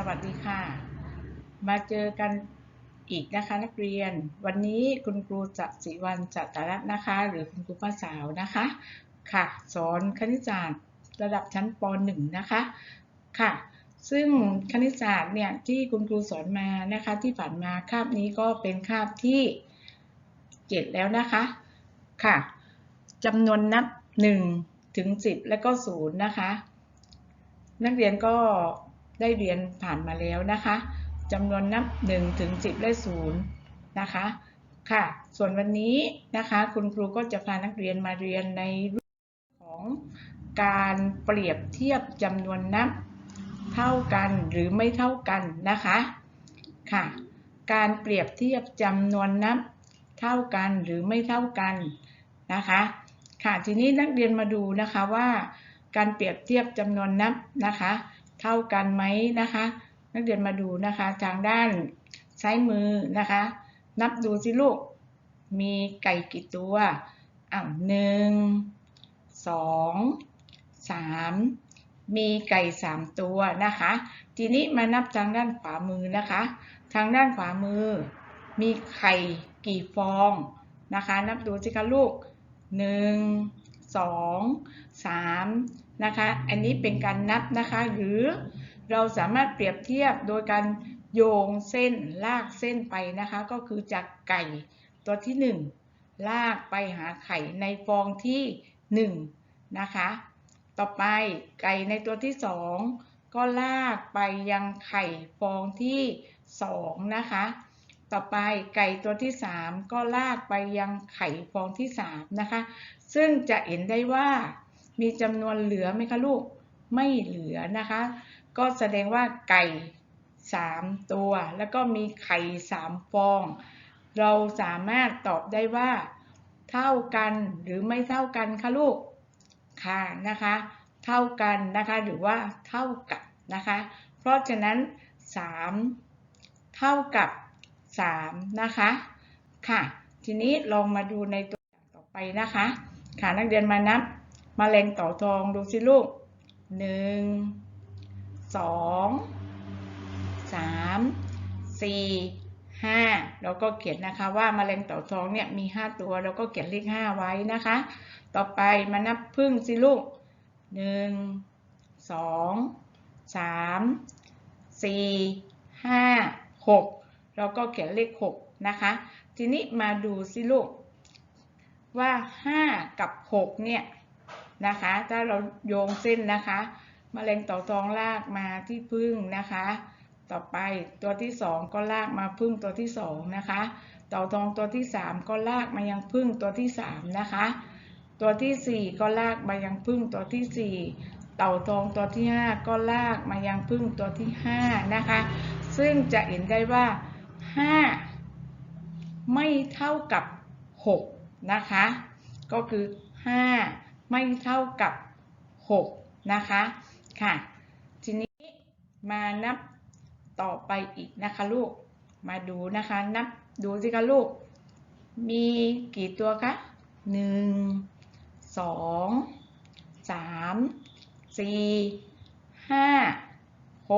สวัสดีค่ะ มาเจอกันอีกนะคะนักเรียน วันนี้คุณครูจัศิวันจัตรัตน์นะคะ หรือคุณครูป้าสาวนะคะ ค่ะ สอนคณิตศาสตร์ระดับชั้นป .1 นะคะ ค่ะ ซึ่งคณิตศาสตร์เนี่ยที่คุณครูสอนมานะคะที่ผ่านมาคาบนี้ก็เป็นคาบที่ 7 แล้วนะคะ ค่ะจำนวนนับ 1 ถึง 10 และก็ 0 นะคะ นักเรียนก็ ได้เรียนผ่านมาแล้วนะคะจำนวนนับ1ถึง10 และ0นะคะ ค่ะ ส่วนวันนี้นะคะคุณครูก็จะพานักเรียนมาเรียนในเรื่องของการเปรียบเทียบจำนวนนับเท่ากันหรือไม่เท่ากันนะคะ ค่ะ การเปรียบเทียบจำนวนนับเท่ากันหรือไม่เท่ากันนะคะ ค่ะ ทีนี้นักเรียนมาดูนะคะว่า การเปรียบเทียบจำนวนนับนะคะ เท่ากันไหมนะคะ นักเรียนมาดูนะคะทางด้านซ้ายมือนะคะ นับดูสิลูก มีไก่กี่ตัวอ้าวหนึ่งสองสามมีไก่สามตัวนะคะ ทีนี้มานับทางด้านขวามือนะคะ ทางด้านขวามือ มีไข่กี่ฟองนะคะ นับดูสิคะลูกหนึ่ง สองสามนะคะ อันนี้เป็นการนับนะคะ หรือเราสามารถเปรียบเทียบโดยการโยงเส้นลากเส้นไปนะคะ ก็คือจากไก่ตัวที่ 1 ลากไปหาไข่ในฟองที่ 1 นะคะ ต่อไปไก่ในตัวที่ 2 ก็ลากไปยังไข่ฟองที่ 2 นะคะ ต่อไปไก่ตัวที่ 3 ก็ลากไปยังไข่ฟองที่ 3 นะคะ ซึ่งจะเห็นได้ว่ามีจำนวนเหลือไหมคะลูก ไม่เหลือนะคะ ก็แสดงว่าไก่ 3 ตัว แล้วก็มีไข่ 3 ฟอง เราสามารถตอบได้ว่า เท่ากันหรือไม่เท่ากันคะลูก ค่ะนะคะ เท่ากันนะคะหรือว่าเท่ากับนะคะ เพราะฉะนั้น 3 เท่ากับ 3 นะคะ ค่ะ ทีนี้ลองมาดูในตัวอย่างต่อไปนะคะ ค่ะนักเรียนมานับมาแรงต่อทองดูสิลูก 1 2 3 4 5แล้วก็เขียนนะคะว่ามาแรงเต่าทองเนี่ยมี 5 ตัวแล้วก็เขียนเลข5ไว้นะคะ ต่อไปมานับพึ่งสิลูก 1 2 3 4 5 6 เราก็เขียนเลข 6 นะคะ ทีนี้มาดูสิลูกว่า 5 กับ 6 เนี่ยนะคะ ถ้าเราโยงเส้นนะคะมะเร็งต่อท้องลากมาที่พึ่งนะคะ ต่อไปตัวที่ 2 ก็ลากมาพึ่งตัวที่ 2 นะคะ ต่อทองตัวที่ 3 ก็ลากมายังพึ่งตัวที่ 3 นะคะ ตัวที่ 4 ก็ลากมายังพึ่งตัวที่ 4 เต่าทองตัวที่ 5 ก็ลากมายังพึ่งตัวที่ 5 นะคะ ซึ่งจะเห็นได้ว่า 5 ไม่เท่ากับ 6 นะคะ ก็คือ 5 ไม่เท่ากับ 6 นะคะค่ะ ทีนี้มานับต่อไปอีกนะคะลูก มาดูนะคะ นับดูสิคะลูก มีกี่ตัวคะ 1 2 3 4 5 6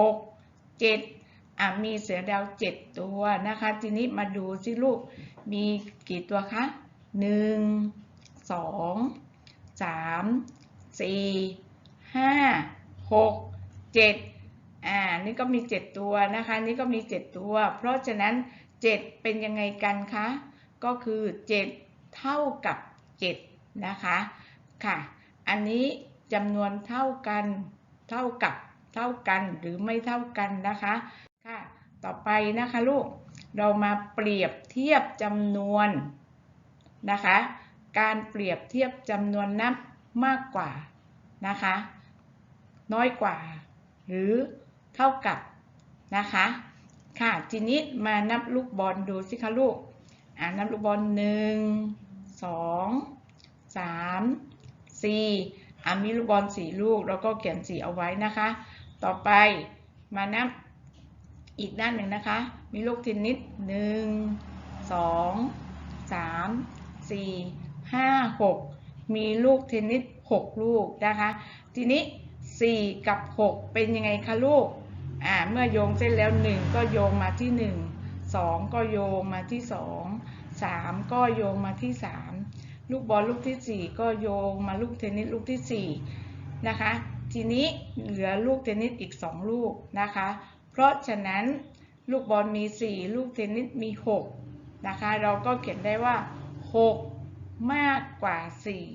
7 อะมีเสือดาวเจ็ดตัวนะคะ ทีนี้มาดูสิลูกมีกี่ตัวคะหนึ่งสองสามสี่ห้าหกเจ็ดอ่านี่ก็มีเจ็ดตัวนะคะ นี่ก็มีเจ็ดตัว เพราะฉะนั้นเจ็ดเป็นยังไงกันคะก็คือเจ็ดเท่ากับเจ็ดนะคะค่ะ อันนี้จำนวนเท่ากันเท่ากับเท่ากันหรือไม่เท่ากันนะคะค่ะ ต่อไปนะคะลูก เรามาเปรียบเทียบจำนวนนะคะ การเปรียบเทียบจำนวนนับมากกว่านะคะ น้อยกว่า หรือเท่ากับนะคะ ค่ะทีนี้มานับลูกบอลดูสิคะลูก อ่านับลูกบอลหนึ่งสองสามสี่อ่ามีลูกบอลสี่ลูก แล้วก็เขียนสีเอาไว้นะคะ ต่อไปมานับ อีกด้านหนึ่งนะคะ มีลูกเทนนิสหนึ่งสองสามสี่ห้าหกมีลูกเทนนิสหกลูกนะคะ ทีนี้สี่กับหกเป็นยังไงคะลูกอ่าเมื่อโยงเส้นแล้วหนึ่งก็โยงมาที่หนึ่งสองก็โยงมาที่สองสามก็โยงมาที่สามลูกบอลลูกที่สี่ก็โยงมาลูกเทนนิสลูกที่สี่นะคะ ทีนี้เหลือลูกเทนนิสอีกสองลูกนะคะ เพราะฉะนั้นลูกบอลมีสี่ลูกเทนนิสมีหกนะคะ เราก็เขียนได้ว่าหกมากกว่าสี่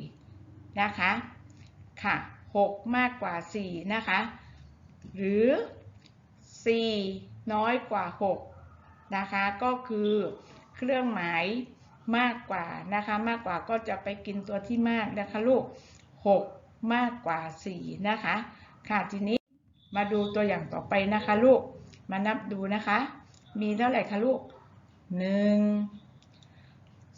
นะคะ ค่ะหกมากกว่าสี่นะคะ หรือ 4 น้อยกว่า 6 นะคะ ก็คือเครื่องหมายมากกว่านะคะ มากกว่าก็จะไปกินตัวที่มากนะคะลูก 6 มากกว่า 4 นะคะ ค่ะทีนี้ มาดูตัวอย่างต่อไปนะคะลูก มานับดูนะคะ มีเท่าไหร่คะลูก1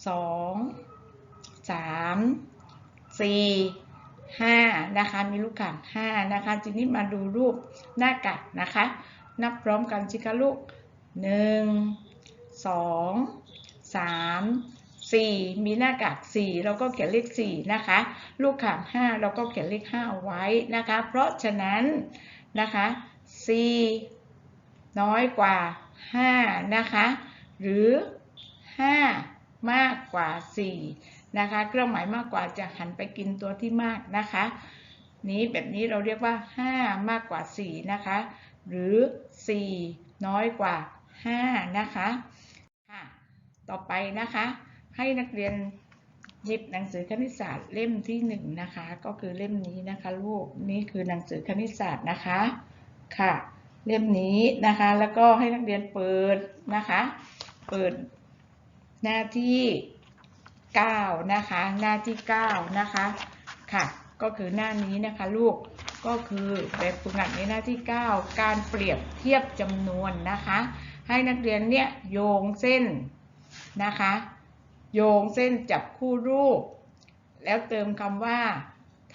2 3 4ห้านะคะมีลูกข่างห้านะคะทีนี้มาดูรูปหน้ากากนะคะ นับพร้อมกันสิคะลูกหนึ่งสองสามสี่มีหน้ากากสี่เราก็เขียนเลขสี่นะคะ ลูกข่างห้าเราก็เขียนเลขห้าไว้นะคะ เพราะฉะนั้น นะคะสี่น้อยกว่าห้านะคะ หรือห้ามากกว่าสี่นะคะ เครื่องหมายมากกว่าจะหันไปกินตัวที่มากนะคะ นี้แบบนี้เราเรียกว่า 5 มากกว่า 4 นะคะ หรือ 4 น้อยกว่า 5 นะคะ ค่ะ ต่อไปนะคะ ให้นักเรียน หยิบหนังสือคณิตศาสตร์เล่มที่1นนะคะ ก็คือเล่มนี้นะคะลูกนี่คือหนังสือคณิตศาสตร์นะคะค่ะ เล่มนี้นะคะ แล้วก็ให้นักเรียนเปิดนะคะ เปิดหน้าที่9นะคะ หน้าที่9นะคะค่ะ ก็คือหน้านี้นะคะลูกก็คือแบบฝึกหัดในหน้าที่ 9 การเปรียบเทียบจำนวนนะคะ ให้นักเรียนเนี่ยโยงเส้นนะคะ โยงเส้นจับคู่รูป แล้วเติมคำว่า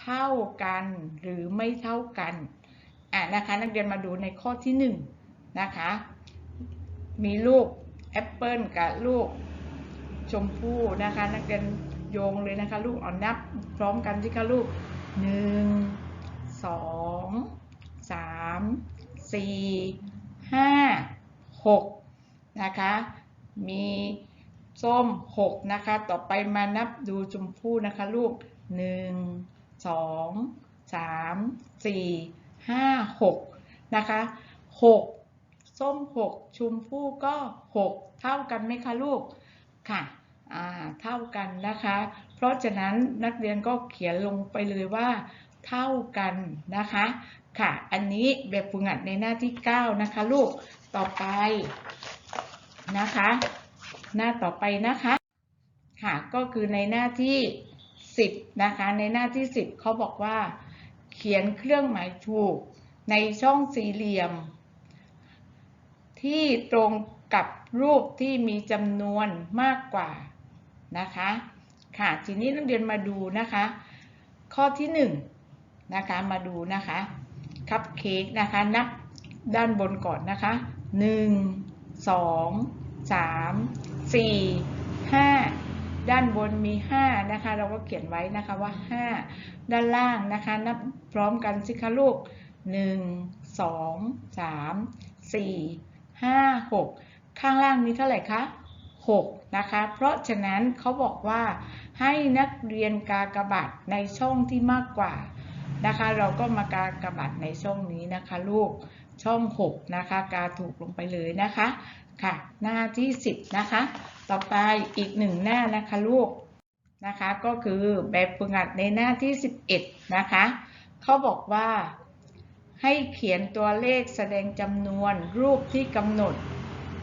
เท่ากันหรือไม่เท่ากันอะนะคะนักเรียนมาดูในข้อที่1นะคะ มีลูกแอปเปิลกับลูกชมพู่นะคะ นักเรียนโยงเลยนะคะ ลูกเอานับพร้อมกันสิคะลูกหนึ่งสองสามสี่ห้าหกนะคะ มี ส้มหกนะคะ ต่อไปมานับดูชมพู่นะคะลูกหนึ่งสองสามสี่ห้าหกนะคะหกส้มหกชมพู่ก็หกเท่ากันไหมคะลูก ค่ะเท่ากันนะคะ เพราะฉะนั้นนักเรียนก็เขียนลงไปเลยว่า เท่ากันนะคะ ค่ะ อันนี้แบบฝึกหัดในหน้าที่ 9 นะคะลูก ต่อไปนะคะ หน้าต่อไปนะคะ ค่ะ ก็คือในหน้าที่ 10 นะคะ ในหน้าที่ 10เขาบอกว่า เขียนเครื่องหมายถูกในช่องสี่เหลี่ยม ที่ตรงกับรูปที่มีจำนวนมากกว่านะคะ ค่ะทีนี้นักเรียนมาดูนะคะ ข้อที่1นนะคะมาดูนะคะคัพเค้กนะคะนับด้านบนก่อนนะคะ 1 2 3 4 5 ด้านบนมี 5 นะคะ เราก็เขียนไว้นะคะว่า 5 ด้านล่างนะคะ นับพร้อมกันสิคะลูก 1 2 3 4 5 6 ข้างล่างมีเท่าไหร่คะ 6 นะคะ เพราะฉะนั้นเขาบอกว่าให้นักเรียนกากบาทในช่องที่มากกว่านะคะ เราก็มากากบาทในช่องนี้นะคะลูกช่อง 6 นะคะ กาถูกลงไปเลยนะคะค่ะ หน้าที่ 10 นะคะ ต่อไปอีกหนึ่งหน้านะคะลูกนะคะ ก็คือแบบฝึกหัดในหน้าที่ 11 นะคะเขาบอกว่าให้เขียนตัวเลขแสดงจำนวนรูปที่กำหนด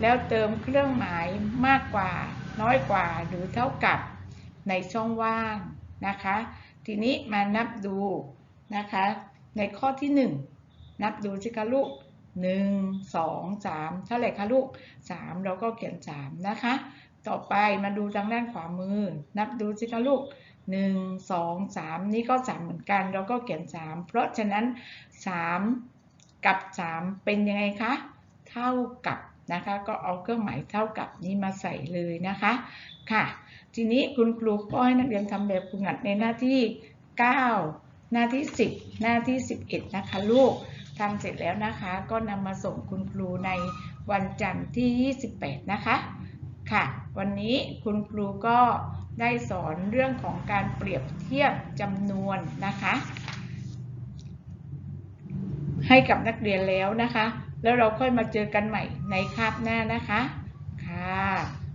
แล้วเติมเครื่องหมายมากกว่า น้อยกว่าหรือเท่ากับในช่องว่างนะคะ ทีนี้มานับดูนะคะ ในข้อที่ 1 นับดูสิคะลูก 1 2 3เท่าไหร่คะลูก 3 เราก็เขียน 3 นะคะ ต่อไปมาดูทางด้านขวามือ นับดูสิคะลูก 1 2 3 นี่ก็ 3 เหมือนกัน เราก็เขียน 3 เพราะฉะนั้น 3 กับ 3 เป็นยังไงคะ เท่ากับนะคะ ก็เอาเครื่องหมายเท่ากับนี้มาใส่เลยนะคะ ค่ะ ทีนี้คุณครูก็ให้นักเรียนทำแบบฝึกหัดในหน้าที่ 9 หน้าที่ 10 หน้าที่ 11 นะคะลูก ทำเสร็จแล้วนะคะ ก็นำมาส่งคุณครูในวันจันทร์ที่ 28 นะคะ ค่ะ วันนี้คุณครูก็ได้สอนเรื่องของการเปรียบเทียบจำนวนนะคะ ให้กับนักเรียนแล้วนะคะ แล้วเราค่อยมาเจอกันใหม่ในคาบหน้านะคะ ค่ะ